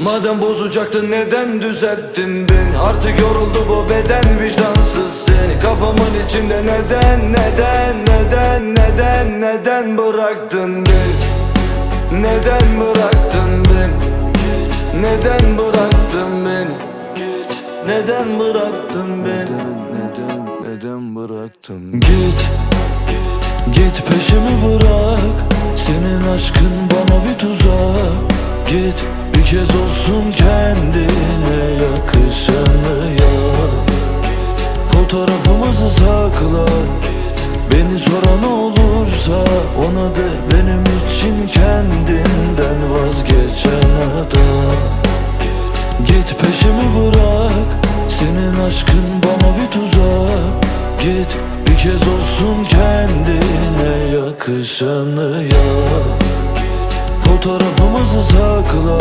Madem bozacaktın neden düzelttin beni? Artık yoruldu bu beden vicdansız seni. Kafamın içinde neden neden neden neden neden bıraktın beni? Neden bıraktın beni? Neden bıraktın beni? Neden bıraktın beni? Neden neden bıraktın Git Git peşimi bırak. Senin aşkın bana bir tuzak. Git kez olsun kendine yakışanı yap Fotoğrafımızı sakla Beni soran olursa ona de benim için kendinden vazgeçen adam. Git peşimi bırak Senin aşkın bana bir tuzak. Git bir kez olsun kendine yakışanı yap Fotoğrafımızı sakla